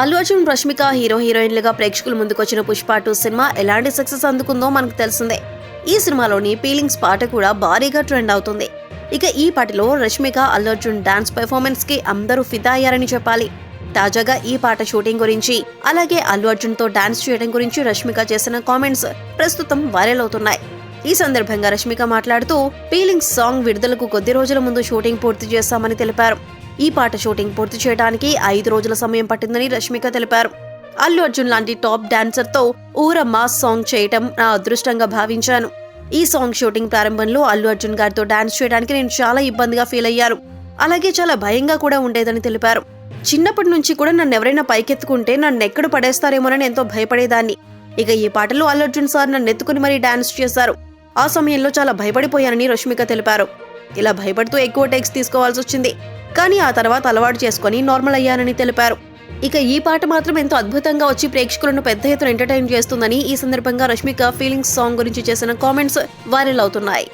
Allu Arjun Rashmika hero హీరోయిన్లుగా ప్రేక్షకుల ముందుకొచ్చిన పుష్ప టూ సినిమా ఎలాంటి సక్సెస్ అందుకుందో మనకు తెలిసిందే. ఈ సినిమాలోని పీలింగ్స్ పాట కూడా భారీగా ట్రెండ్ అవుతుంది. ఇక ఈ పాటలో రష్మిక అల్లు అర్జున్ డాన్స్ పెర్ఫార్మెన్స్కి అందరూ ఫిదా అయ్యారని చెప్పాలి. తాజాగా ఈ పాట షూటింగ్ గురించి అలాగే అల్లు అర్జున్తో డాన్స్ చేయడం గురించి రష్మిక చేసిన కామెంట్స్ ప్రస్తుతం వైరల్ అవుతున్నాయి. ఈ సందర్భంగా రష్మిక మాట్లాడుతూ పీలింగ్స్ సాంగ్ విడుదలకు కొద్ది రోజుల ముందు షూటింగ్ పూర్తి చేస్తామని తెలిపారు. ఈ పాట షూటింగ్ పూర్తి చేయడానికి ఐదు రోజుల సమయం పట్టిందని రష్మిక తెలిపారు. అల్లు అర్జున్ లాంటి టాప్ డాన్సర్తో ఊర మాస్ సాంగ్ చేయటం నా అదృష్టంగా భావించాను. ఈ సాంగ్ షూటింగ్ ప్రారంభంలో అల్లు అర్జున్ గారితో డాన్స్ చేయడానికి నేను చాలా ఇబ్బందిగా ఫీల్ అయ్యాను. అలాగే చాలా భయంగా కూడా ఉండేదని తెలిపారు. చిన్నప్పటి నుంచి కూడా నన్ను ఎవరైనా పైకెత్తుకుంటే నన్ను ఎక్కడ పడేస్తారేమోనని ఎంతో భయపడేదాన్ని. ఇక ఈ పాటలో అల్లు అర్జున్ సార్ నన్ను ఎత్తుకుని మరీ డాన్స్ చేశారు. ఆ సమయంలో చాలా భయపడిపోయానని రష్మిక తెలిపారు. ఇలా భయపడుతూ ఎక్కువ టేక్స్ తీసుకోవాల్సి వచ్చింది. కానీ ఆ తర్వాత అలవాటు చేసుకొని నార్మల్ అయ్యానని తెలిపారు. ఇక ఈ పాట మాత్రం ఎంతో అద్భుతంగా వచ్చి ప్రేక్షకులను పెద్ద ఎత్తున ఎంటర్టైన్ చేస్తుందని ఈ సందర్భంగా రష్మిక ఫీలింగ్స్ సాంగ్ గురించి చేసిన కామెంట్స్ వైరల్ అవుతున్నాయి.